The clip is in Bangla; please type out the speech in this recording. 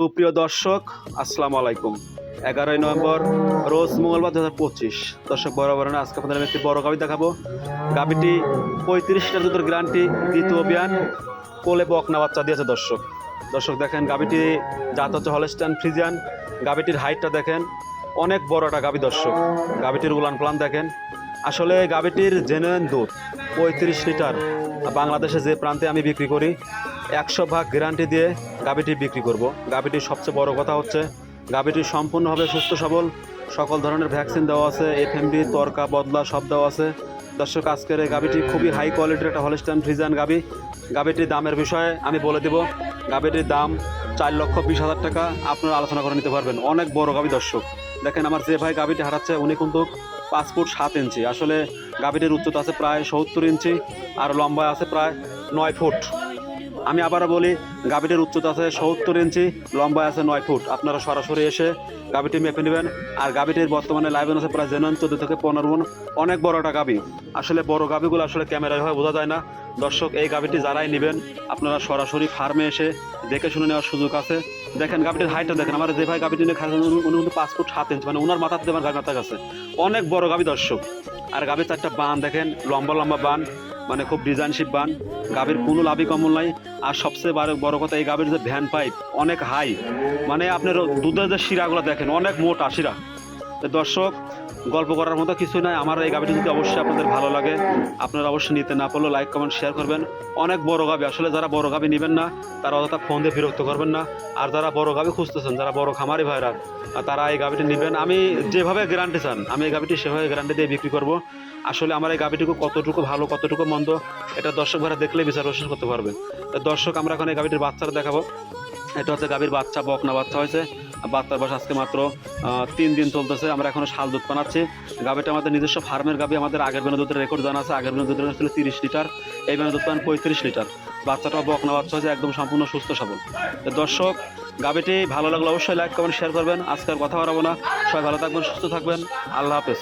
সুপ্রিয় দর্শক, আসসালামু আলাইকুম। এগারোই নভেম্বর, রোজ মঙ্গলবার দু হাজার পঁচিশ। দর্শক বরাবর না, আজকে আপনাদের আমি একটি বড় গাবি দেখাবো। গাবিটি পঁয়ত্রিশ লিটার দুধের গ্রান্টি, দ্বিতীয় অভিযান কোলে বকনা বাচ্চা দিয়েছে দর্শক। দর্শক, দেখেন, গাবিটি জাত হচ্ছে হলস্টান ফ্রিজিয়ান। গাবিটির হাইটটা দেখেন, অনেক বড় একটা গাবি দর্শক। গাবিটির উলান প্লান দেখেন। আসলে গাবিটির জেনুয়েন দুধ পঁয়ত্রিশ লিটার। বাংলাদেশে যে প্রান্তে আমি বিক্রি করি একশো ভাগ গ্যারান্টি দিয়ে গাবিটি বিক্রি করব। গাবিটির সবচেয়ে বড় কথা হচ্ছে গাবিটি সম্পূর্ণভাবে সুস্থ, সবল। সকল ধরনের ভ্যাকসিন দেওয়া আছে এফএমডি তরকা, বদলা সব দেওয়া আছে। দর্শক, আজকের এই গাবিটি খুবই হাই কোয়ালিটির একটা হলিস্টান ফ্রিজান গাবি গাবিটির দামের বিষয়ে আমি বলে দেব গাবিটির দাম চার লক্ষ বিশ হাজার টাকা। আপনারা আলোচনা করে নিতে পারবেন। অনেক বড় গাবি দর্শক। দেখেন, আমার যে ভাই গাবিটি হারাচ্ছে, উনি কিন্তু পাঁচ ফুট সাত ইঞ্চি। আসলে গাবিটির উচ্চতা আছে প্রায় সত্তর ইঞ্চি, আর লম্বা আছে প্রায় নয় ফুট। আমি আবারও বলি গাবিটির উচ্চতা আছে সত্তর ইঞ্চি লম্বা আছে নয় ফুট। আপনারা সরাসরি এসে গাবিটি মেপে নেবেন। আর গাবিটির বর্তমানে লাইভেন আছে প্রায় জেনুইন চোদ্দ থেকে পনেরো মন। অনেক বড় একটা গাবি আসলে বড় গাবিগুলো আসলে ক্যামেরায় হয়, বোঝা যায় না। দর্শক, এই গাবিটি যারাই নেবেন, আপনারা সরাসরি ফার্মে এসে দেখে শুনে নেওয়ার সুযোগ আছে। দেখেন গাবিটির হাইটটা দেখেন। আমার যে ভাই গাবিটি নিয়ে খাচ্ছেন উনি কিন্তু পাঁচ ফুট সাত ইঞ্চি মানে ওনার মাথাতে আমার গাবি মাথা গেছে। অনেক বড় গাবি দর্শক। আর গাবির চারটা বান দেখেন, লম্বা লম্বা বান। মানে খুব ডিজাইনশিপ বান। গাভীর কোনো লাভই কমল নাই। আর সবচেয়ে বড় কথা, এই গাভীর যে ভ্যান পাইপ অনেক হাই মানে আপনার দুধের যে শিরাগুলো দেখেন, অনেক মোটা শিরা। দর্শক, গল্প করার মতো কিছু নাই। আমার এই গাভীটি যদি অবশ্যই আপনাদের ভালো লাগে, আপনারা অবশ্যই নিতে না পারলেও লাইক কমেন্ট শেয়ার করবেন। অনেক বড় গাভী আসলে যারা বড় গাভী নেবেন না, তারা অযথা ফোন দিয়ে বিরক্ত করবেন না। আর যারা বড় গাভী খুঁজতেছেন, যারা বড় খামারি ভাইরা তারা এই গাভীটি নেবেন। আমি যেভাবে গ্যারান্টি চান, আমি এই গাভীটি সেভাবে গ্যারান্টি দিয়ে বিক্রি করব। আসলে আমার এই গাভীটুকু কতটুকু ভালো, কতটুকু মন্দ, এটা দর্শক ভাইরা দেখলে বিচার বিশ্লেষণ করতে পারবে। দর্শক, আমরা এখন এই গাভীটির বাচ্চারা দেখাবো। এটা হচ্ছে গাভীর বাচ্চা, বকনা বাচ্চা হয়েছে। বাচ্চার বয়স আজকে মাত্র তিন দিন চলতেছে, আমরা এখনও শাল দুধ বানাচ্ছি। গাভীটা আমাদের নিজস্ব ফার্মের গাভী, আমাদের আগের বেনা দুধের রেকর্ড জানা আছে। আগের বেনা দুধের ছিল তিরিশ লিটার, এই বেনা দুধ পান পঁয়ত্রিশ লিটার। বাচ্চাটা বকনা বাচ্চা হয়েছে, একদম সম্পূর্ণ সুস্থ সবল। দর্শক, গাভীটি ভালো লাগলে অবশ্যই লাইক কমেন্ট শেয়ার করবেন। আজকে আর কথা বাড়াবো না। সবাই ভালো থাকবেন, সুস্থ থাকবেন। আল্লাহ হাফেজ।